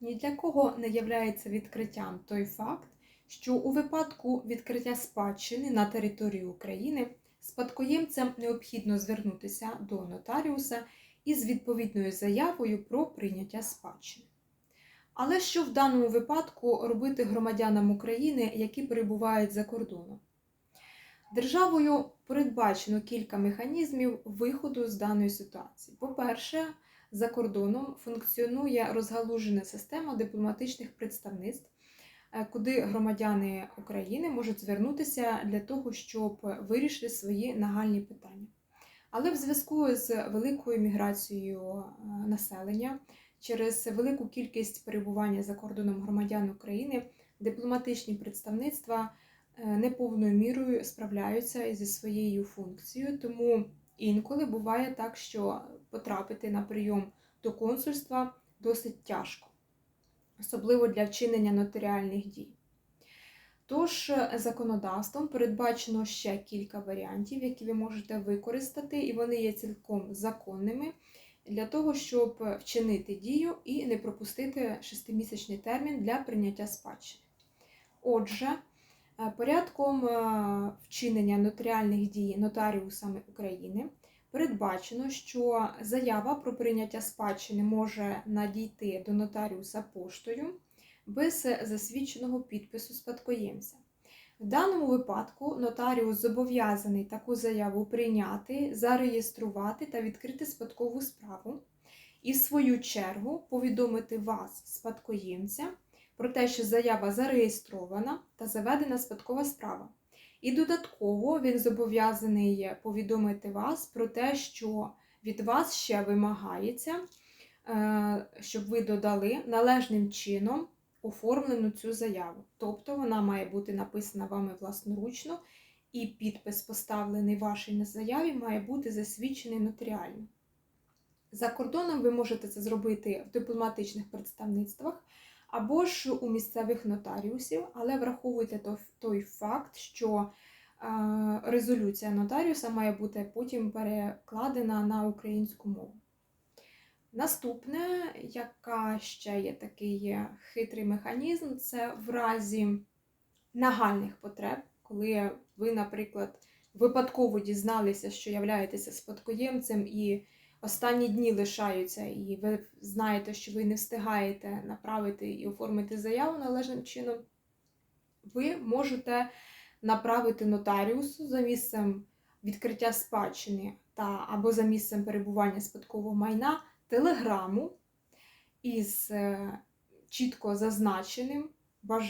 ні для кого не являється відкриттям той факт, що у випадку відкриття спадщини на території України спадкоємцям необхідно звернутися до нотаріуса із відповідною заявою про прийняття спадщини. Але що в даному випадку робити громадянам України, які перебувають за кордоном? Державою передбачено кілька механізмів виходу з даної ситуації. По-перше, за кордоном функціонує розгалужена система дипломатичних представництв, е, куди громадяни України можуть звернутися для того, щоб вирішити свої нагальні питання. Але в зв'язку з великою міграцією е, населення через велику кількість перебування за кордоном громадян України дипломатичні представництва е, неповною мірою справляються зі своєю функцією, тому інколи буває так, що потрапити на прийом до консульства досить тяжко, особливо для вчинення нотаріальних дій. Тож, законодавством передбачено ще кілька варіантів, які ви можете використати, і вони є цілком законними для того, щоб вчинити дію і не пропустити шестимісячний термін для прийняття спадщини. Отже, е, порядком е, вчинення нотаріальних дій нотаріусами України передбачено, що заява про прийняття спадщини може надійти до нотаріуса поштою без засвідченого підпису спадкоємця. В даному випадку нотаріус зобов'язаний таку заяву прийняти, зареєструвати та відкрити спадкову справу, і в свою чергу повідомити вас, спадкоємця, про те, що заява зареєстрована та заведена спадкова справа. І додатково він зобов'язаний повідомити вас про те, що від вас ще вимагається, е, щоб ви додали належним чином оформлену цю заяву. Тобто вона має бути написана вами власноручно, і підпис, поставлений вашій заяві, має бути засвідчений нотаріально. За кордоном ви можете це зробити в дипломатичних представництвах або ж у місцевих нотаріусів, але враховуйте той факт, що резолюція нотаріуса має бути потім перекладена на українську мову. Наступне, яка ще є такий хитрий механізм, це в разі нагальних потреб, коли ви, наприклад, випадково дізналися, що являєтеся спадкоємцем, і останні дні лишаються, і ви знаєте, що ви не встигаєте направити і оформити заяву належним чином, ви можете направити нотаріусу за місцем відкриття спадщини та або за місцем перебування спадкового майна телеграму із е, чітко зазначеним